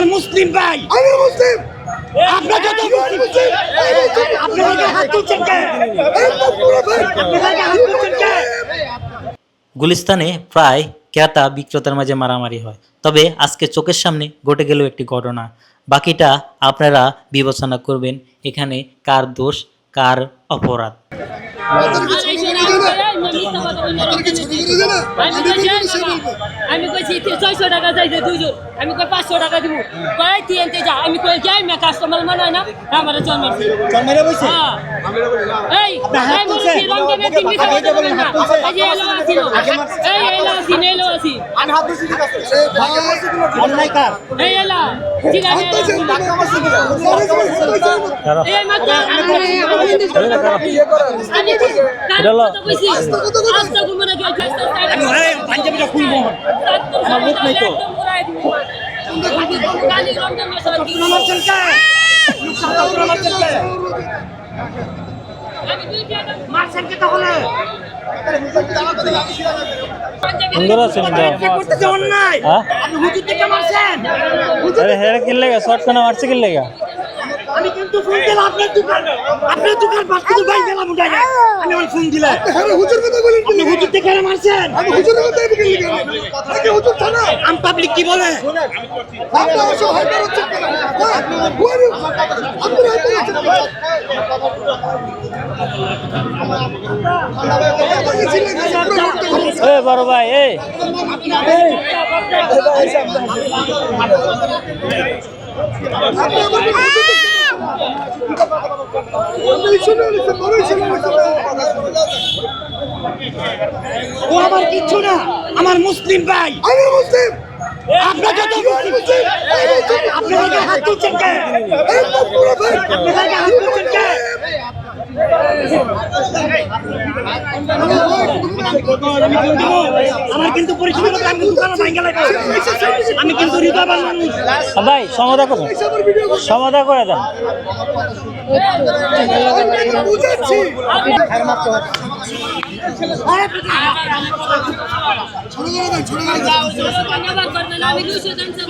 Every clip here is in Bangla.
আমার মুসলিম ভাই। আমি মুসলিম। আপনার যত মুসলিম। আপনাদের হাত তুলছেন কে? আপনাদের হাত তুলছেন কে? গুলিস্তানে প্রায় ক্রেতা বিক্রেতার মাঝে মারামারি হয়। তবে আজকে চোখের সামনে ঘটে গেল একটি ঘটনা। বাকিটা আপনারা বিবেচনা করবেন। এখানে কার দোষ কার অপরাধ? আমি কইছি ছয়শো টাকা চাইছে দুইজন আমি কই পাঁচশো টাকা দিব কয় তিনতে যা আমি কই যাই না কাস্টমার মনে হয় না আমার হ্যাঁ এই তিন আমি পাঞ্জাবিটা খুলবো আমার। মুখ নেই তো। সুন্দর আছেন অন্যায়? হ্যাঁ? আপনি হুজুর থেকে মারছেন? আরে হেরে কিনলে শর্ট কেন মারছে কিনলে আমি কিন্তু ফোন দিলাম আপনার দোকান আপনার দোকান পাশ কিন্তু ভাই গেলাম উঠাই আমি আমার ফোন দিলাম হ্যাঁ হুজুর কথা বলেন আপনি হুজুর থেকে মারছেন? আমি হুজুরের কথা বলি কেন হুজুর থানা। আম পাবলিক কি বলে? আপনি অবশ্য হ্যাঁ, আপনি না, এ বড় ভাই এ আপনি আমার ও আমার কিচ্ছু না আমার মুসলিম ভাই। আমি মুসলিম। মুসলিম আপনাদের হাত তুলছেন কে হাত তুলছেন কে আমার কিন্তু পরিচিত আমি আমি কিন্তু ভাই সমাধা করুন। সমাধা করে দেন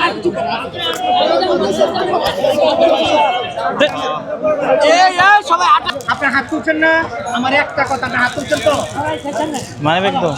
আমি তো হাত তুলছেন না? আমার একটা কথা না হাত তুলছেন তো? মানে একদম